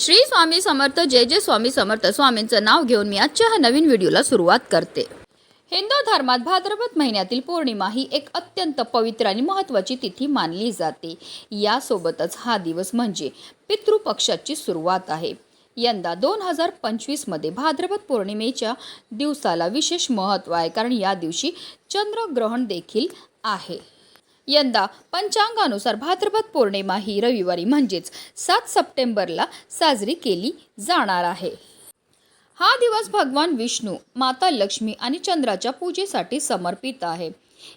श्री स्वामी समर्थ जय जय स्वामी समर्थ. स्वामींचं नाव घेऊन मी आजच्या ह्या नवीन व्हिडिओला सुरुवात करते. हिंदू धर्मात भाद्रपद महिन्यातील पौर्णिमा ही एक अत्यंत पवित्र आणि महत्त्वाची तिथी मानली जाते. यासोबतच हा दिवस म्हणजे पितृपक्षाची सुरुवात आहे. यंदा दोन हजार पंचवीसमध्ये भाद्रपद पौर्णिमेच्या दिवसाला विशेष महत्त्व आहे कारण या दिवशी चंद्रग्रहण देखील आहे. यंदा पंचांगानुसार भाद्रपद पौर्णिमा ही रविवारी म्हणजेच सात सप्टेंबरला साजरी केली जाणार आहे. हा दिवस भगवान विष्णू माता लक्ष्मी आणि चंद्राच्या पूजेसाठी समर्पित आहे.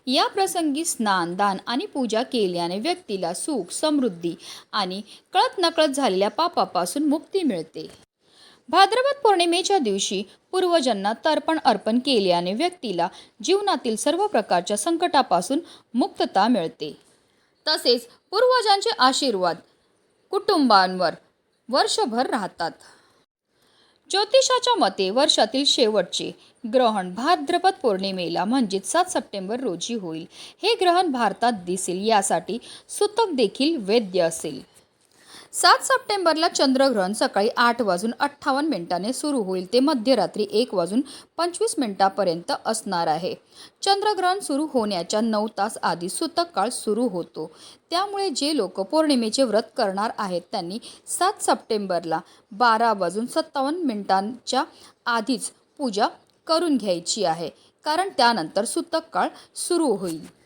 या प्रसंगी स्नान दान आणि पूजा केल्याने व्यक्तीला सुख समृद्धी आणि कळत नकळत झालेल्या पापापासून मुक्ती मिळते. भाद्रपद पौर्णिमेच्या दिवशी पूर्वजांना तर्पण अर्पण केल्याने व्यक्तीला जीवनातील सर्व प्रकारच्या संकटापासून मुक्तता मिळते. तसेच पूर्वजांचे आशीर्वाद कुटुंबांवर वर्षभर राहतात. ज्योतिषाच्या मते वर्षातील शेवटचे ग्रहण भाद्रपद पौर्णिमेला म्हणजेच सात सप्टेंबर रोजी होईल. हे ग्रहण भारतात दिसेल यासाठी सुतक देखील वैद्य असेल. सात सप्टेंबरला चंद्रग्रहण सकाळी आठ वाजून अठ्ठावन्न मिनिटाने सुरू होईल. ते मध्यरात्री एक वाजून पंचवीस मिनिटापर्यंत असणार आहे. चंद्रग्रहण सुरू होण्याच्या नऊ तास आधी सुतक काळ सुरू होतो. त्यामुळे जे लोक पौर्णिमेचे व्रत करणार आहेत त्यांनी सात सप्टेंबरला बारा वाजून सत्तावन्न मिनिटांच्या आधीच पूजा करून घ्यायची आहे. कारण त्यानंतर सुतक काळ सुरू होईल.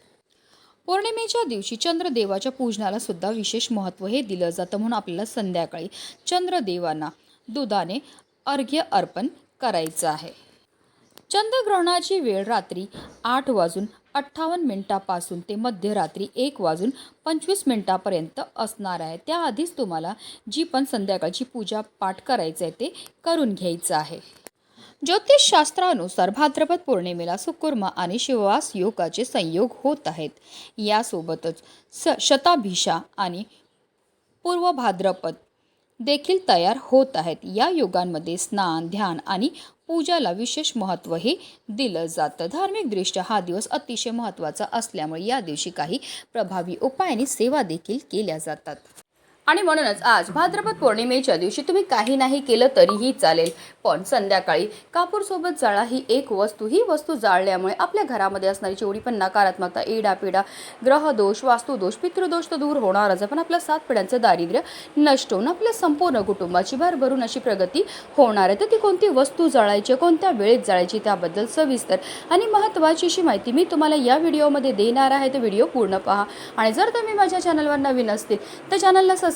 पौर्णिमेच्या दिवशी चंद्रदेवाच्या पूजनाला सुद्धा विशेष महत्त्व हे दिलं जातं म्हणून आपल्याला संध्याकाळी चंद्रदेवांना दुधाने अर्घ्य अर्पण करायचं आहे. चंद्रग्रहणाची वेळ रात्री आठ वाजून अठ्ठावन्न मिनिटापासून ते मध्यरात्री एक वाजून पंचवीस मिनिटापर्यंत असणार आहे. त्याआधीच तुम्हाला जी पण संध्याकाळची पूजा पाठ करायचं आहे ते करून घ्यायचं आहे. ज्योतिषशास्त्रानुसार भाद्रपद पौर्णिमेला सुकुर्मा आणि शिववास योगाचे संयोग होत आहेत. यासोबतच स शताभिषा आणि पूर्व भाद्रपद देखील तयार होत आहेत. या योगांमध्ये स्नान ध्यान आणि पूजाला विशेष महत्त्व हे दिलं जातं. धार्मिकदृष्ट्या हा दिवस अतिशय महत्त्वाचा असल्यामुळे या दिवशी काही प्रभावी उपाय सेवा देखील केल्या जातात. आणि म्हणूनच आज भाद्रपद पौर्णिमेच्या दिवशी तुम्ही काही नाही केलं तरीही चालेल. पण संध्याकाळी कापूरसोबत जाळा ही एक वस्तू. ही वस्तू जाळल्यामुळे आपल्या घरामध्ये असणारी जेवढी पण नकारात्मकता इडापिडा ग्रहदोष वास्तुदोष पितृदोष तर दूर होणारच पण आपल्या सात पिढ्यांचं दारिद्र्य नष्ट होऊन आपल्या संपूर्ण कुटुंबाची भरभरून अशी प्रगती होणार आहे. तर ती कोणती वस्तू जाळायची कोणत्या वेळेत जाळायची त्याबद्दल सविस्तर आणि महत्त्वाची अशी माहिती मी तुम्हाला या व्हिडिओमध्ये देणार आहे. तर व्हिडिओ पूर्ण पहा. आणि जर तुम्ही माझ्या चॅनलवर नवीन असतील तर चॅनलला सबस्क्राईब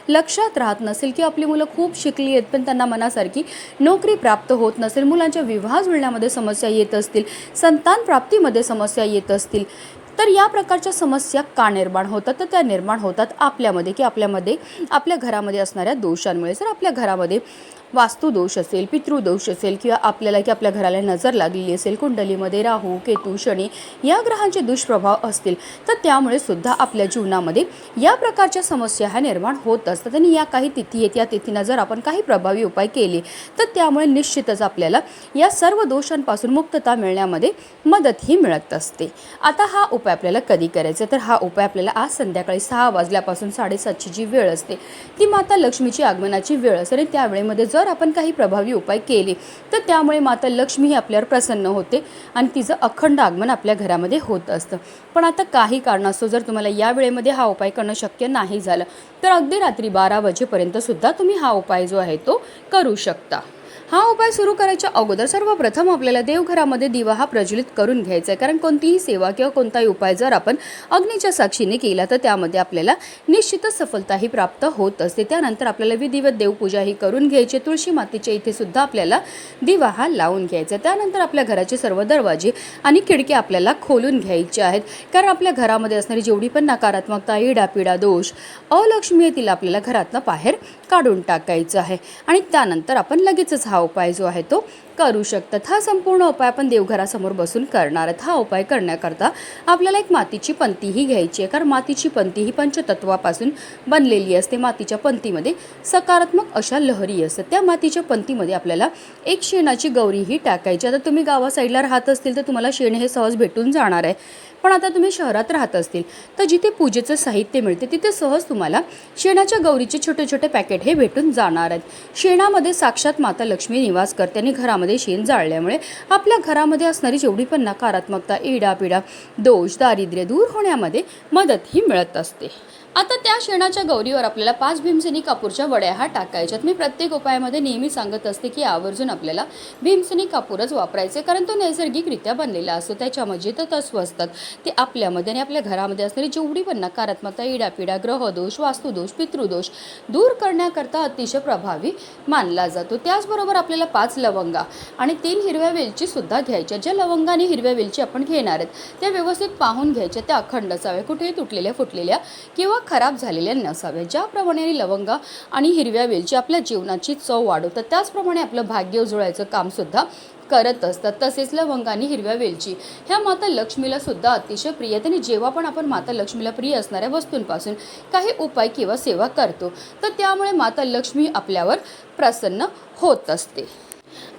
लक्षात राहत नसेल की आपली मुलं खूप शिकली आहेत पण त्यांना मनासारखी नोकरी प्राप्त होत नसेल. मुलांच्या विवाह जुळण्यामध्ये समस्या येत असतील संतान प्राप्तीमध्ये समस्या येत असतील तर या प्रकारच्या समस्या का निर्माण होतात? तर त्या निर्माण होतात आपल्यामध्ये की आपल्यामध्ये आपल्या घरामध्ये असणाऱ्या दोषांमुळे. जर आपल्या घरामध्ये वास्तुदोष असेल पितृदोष असेल किंवा आपल्याला की आपल्या घराला नजर लागलेली असेल कुंडलीमध्ये राहू केतू शनी या ग्रहांचे दुष्प्रभाव असतील तर त्यामुळे सुद्धा आपल्या जीवनामध्ये या प्रकारच्या समस्या ह्या निर्माण होत असतात. आणि या काही तिथी आहेत या तिथींना जर आपण काही प्रभावी उपाय केले तर त्यामुळे निश्चितच आपल्याला या सर्व दोषांपासून मुक्तता मिळण्यामध्ये मदतही मिळत असते. आता हा उपाय आपल्याला कधी करायचा? तर हा उपाय आपल्याला आज संध्याकाळी सहा वाजल्यापासून साडेसातची जी वेळ असते. ती माता लक्ष्मीची आगमनाची वेळ असते आणि त्या वेळेमध्ये जर आपण काही प्रभावी उपाय केले तर त्यामुळे माता लक्ष्मी ही आपल्यावर प्रसन्न होते आणि तिचं अखंड आगमन आपल्या घरामध्ये होत असतं. पण आता काही कारणास्तव जर तुम्हाला या वेळेमध्ये हा उपाय करणं शक्य नाही झालं तर अगदी रात्री बारा वाजेपर्यंत सुद्धा तुम्ही हा उपाय जो आहे तो करू शकता. हा उपाय सुरू करायच्या अगोदर सर्वप्रथम आपल्याला देवघरामध्ये दिवा हा प्रज्वलित करून घ्यायचा आहे. कारण कोणतीही सेवा किंवा कोणताही उपाय जर आपण अग्नीच्या साक्षीने केला तर त्यामध्ये आपल्याला निश्चितच सफलताही प्राप्त होत असते. त्यानंतर आपल्याला विधिवत देवपूजा ही करून घ्यायची तुळशी मातीच्या इथे सुद्धा आपल्याला दिवा हा लावून घ्यायचा त्यानंतर आपल्या घराचे सर्व दरवाजे आणि खिडक्या आपल्याला खोलून घ्यायचे आहेत. कारण आपल्या घरामध्ये असणारी जेवढी पण नकारात्मकता इडापिडा दोष अलक्ष्मी आहे तिला आपल्याला घरातनं बाहेर काढून टाकायचं आहे. आणि त्यानंतर आपण लगेचच हा उपाय जो आहे तो करू शकतात. हा संपूर्ण उपाय आपण देवघरासमोर बसून करणार आहेत. हा उपाय करण्याकरता आपल्याला एक मातीची पंतीही घ्यायची आहे. कारण मातीची पंती ही पंचतत्वापासून बनलेली असते. मातीच्या पंतीमध्ये सकारात्मक अशा लहरी असतात. त्या मातीच्या पंतीमध्ये आपल्याला एक शेणाची गौरीही टाकायची. आता तुम्ही गावा साईडला राहत असतील तर तुम्हाला शेण हे सहज भेटून जाणार आहे. पण आता तुम्ही शहरात राहत असतील तर जिथे पूजेचं साहित्य मिळते तिथे सहज तुम्हाला शेणाच्या गौरीचे छोटे छोटे पॅकेट हे भेटून जाणार आहेत. शेणामध्ये साक्षात माता लक्ष्मी निवास करते आणि घरामध्ये शेण जाळल्यामुळे आपल्या घरामध्ये असणारी जेवढी पण नकारात्मकता इडापिडा दोष दारिद्र्य दूर होण्यामध्ये मदत ही मिळत असते. आता त्या शेणाच्या गौरीवर आपल्याला पाच भीमसेनी कापूरच्या वड्या हा टाकायच्यात. मी प्रत्येक उपायामध्ये नेहमी सांगत असते की आवर्जून आपल्याला भीमसेनी कापूरच वापरायचे कारण तो नैसर्गिकरित्या बनलेला असतो. त्याच्यामध्ये तर तत्व असतात. ते आपल्यामध्ये आणि आपल्या घरामध्ये असणारी जेवढी पण नकारात्मकता इडापिडा ग्रहदोष वास्तुदोष पितृदोष दूर करण्याकरता अतिशय प्रभावी मानला जातो. त्याचबरोबर आपल्याला पाच लवंगा आणि तीन हिरव्या वेलचीसुद्धा घ्यायच्या ज्या लवंगाने हिरव्या वेलची आपण घेणार आहेत त्या व्यवस्थित पाहून घ्यायच्या त्या अखंड असाव्या. कुठेही तुटलेल्या फुटलेल्या किंवा खराब झालेल्या नसाव्या. ज्याप्रमाणे लवंगा आणि हिरव्या वेलची आपल्या जीवनाची चव वाढवतात त्याचप्रमाणे आपलं भाग्य उजळायचं कामसुद्धा करत असतात. तसेच लवंग आणि हिरव्या वेलची ह्या माता लक्ष्मीला सुद्धा अतिशय प्रिय आहेत. आणि जेव्हा पण आपण माता लक्ष्मीला प्रिय असणाऱ्या वस्तूंपासून काही उपाय किंवा सेवा करतो तर त्यामुळे माता लक्ष्मी आपल्यावर प्रसन्न होत असते.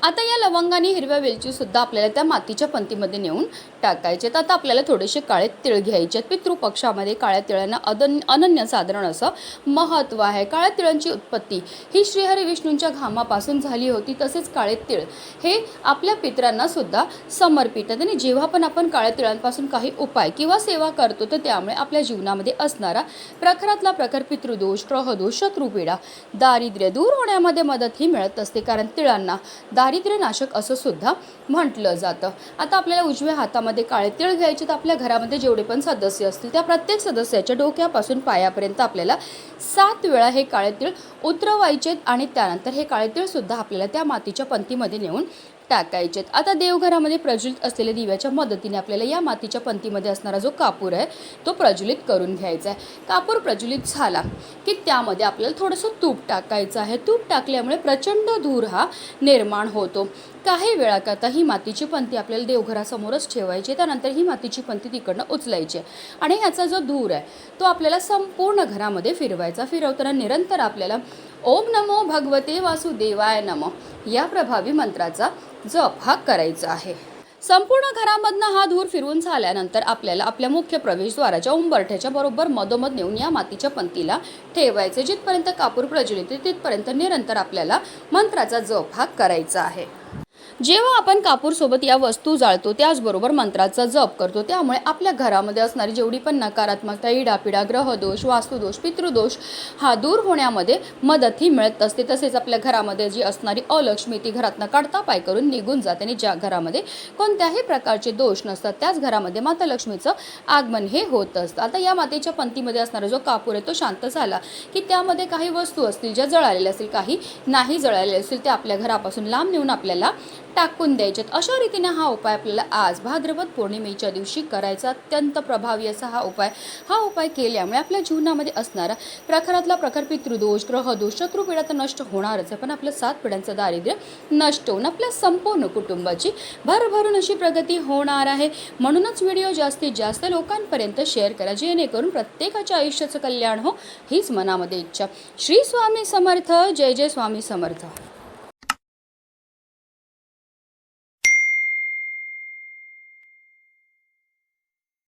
आता या लवंगाने हिरव्या वेलची सुद्धा आपल्याला त्या मातीच्या पंतीमध्ये नेऊन टाकायचे तर आता आपल्याला थोडेसे काळे तिळ घ्यायचे आहेत. पितृपक्षामध्ये काळ्या तिळांना अदन अनन्य साधारण असं महत्त्व आहे. काळ्या तिळांची उत्पत्ती ही श्रीहरी विष्णूंच्या घामापासून झाली होती. तसेच काळे तिळ हे आपल्या पित्रांना सुद्धा समर्पित आहेत. आणि जेव्हा पण आपण काळ्या तिळांपासून काही उपाय किंवा सेवा करतो तर त्यामुळे आपल्या जीवनामध्ये असणारा प्रखरातला प्रखर पितृदोष ग्रहदोष शत्रुपीडा दारिद्र्य दूर होण्यामध्ये मदत ही मिळत असते. कारण तिळांना दारिद्र्यनाशक असं सुद्धा म्हटलं जातं. आता आपल्याला उजव्या हातामध्ये काळे तिळ घ्यायचे तर आपल्या घरामध्ये जेवढे पण सदस्य असतील त्या प्रत्येक सदस्याच्या डोक्यापासून पायापर्यंत आपल्याला सात वेळा हे काळे तिळ उतरवायचे आणि त्यानंतर हे काळे तिळ सुद्धा आपल्याला त्या मातीच्या पंतीमध्ये नेऊन टाकायचेत. आता देवघरामध्ये प्रज्वलित असलेल्या दिव्याच्या मदतीने आपल्याला या मातीच्या पंतीमध्ये असणारा जो कापूर आहे तो प्रज्वलित करून घ्यायचा आहे. कापूर प्रज्वलित झाला की त्यामध्ये आपल्याला थोडंसं तूप टाकायचं आहे. तूप टाकल्यामुळे प्रचंड धूर हा निर्माण होतो. काही वेळाकरता ही मातीची पंती आपल्याला देवघरासमोरच ठेवायची त्यानंतर ही मातीची पंती तिकडनं उचलायची. आहे. आणि ह्याचा जो धूर आहे तो आपल्याला संपूर्ण घरामध्ये फिरवायचा. फिरवताना निरंतर आपल्याला ओम नमो भगवते वासुदेवाय नमो या प्रभावी मंत्राचा जप हा करायचा आहे. संपूर्ण घरामधनं हा धूर फिरवून झाल्यानंतर आपल्याला आपल्या मुख्य प्रवेशद्वाराच्या उंबरठ्याच्या बरोबर मधोमध नेऊन या मातीच्या पंतीला ठेवायचे जिथपर्यंत कापूर प्रज्वलित आहे, तिथपर्यंत निरंतर आपल्याला मंत्राचा जप हा करायचा आहे. जेव्हा आपण कापूर सोबत या वस्तू जाळतो त्याचबरोबर मंत्राचा जप करतो त्यामुळे आपल्या घरामध्ये असणारी जेवढी पण नकारात्मकता इडापिडा ग्रहदोष वास्तुदोष पितृदोष हा दूर होण्यामध्ये मदत ही मिळत असते. तसेच आपल्या घरामध्ये जी असणारी अलक्ष्मी ती घरातनं काढता पाय करून निघून जाते आणि ज्या घरामध्ये कोणत्याही प्रकारचे दोष नसतात त्याच घरामध्ये माता लक्ष्मीचं आगमन हे होत असतं. आता या मातेच्या पंथीमध्ये असणारा जो कापूर आहे तो शांत झाला की त्यामध्ये काही वस्तू असतील ज्या जळालेल्या असतील काही नाही जळालेल्या असतील त्या आपल्या घरापासून लांब नेऊन आपल्याला टाकून द्यायच्यात अशा रीतीने हा उपाय आपल्याला आज भाद्रपद पौर्णिमेच्या दिवशी करायचा अत्यंत प्रभावी असा हा उपाय. हा उपाय केल्यामुळे आपल्या जीवनामध्ये असणारा प्रखरातला प्रखर पितृदोष ग्रहदोष शत्रुपिढा तर नष्ट होणारच आहे. पण आपलं सात पिढ्यांचं दारिद्र्य नष्ट होऊन आपल्या संपूर्ण कुटुंबाची भरभरून अशी प्रगती होणार आहे. म्हणूनच व्हिडिओ जास्तीत जास्त लोकांपर्यंत शेअर करा. जेणेकरून प्रत्येकाच्या आयुष्याचं कल्याण हो हीच मनामध्ये इच्छा. श्री स्वामी समर्थ. जय जय स्वामी समर्थ.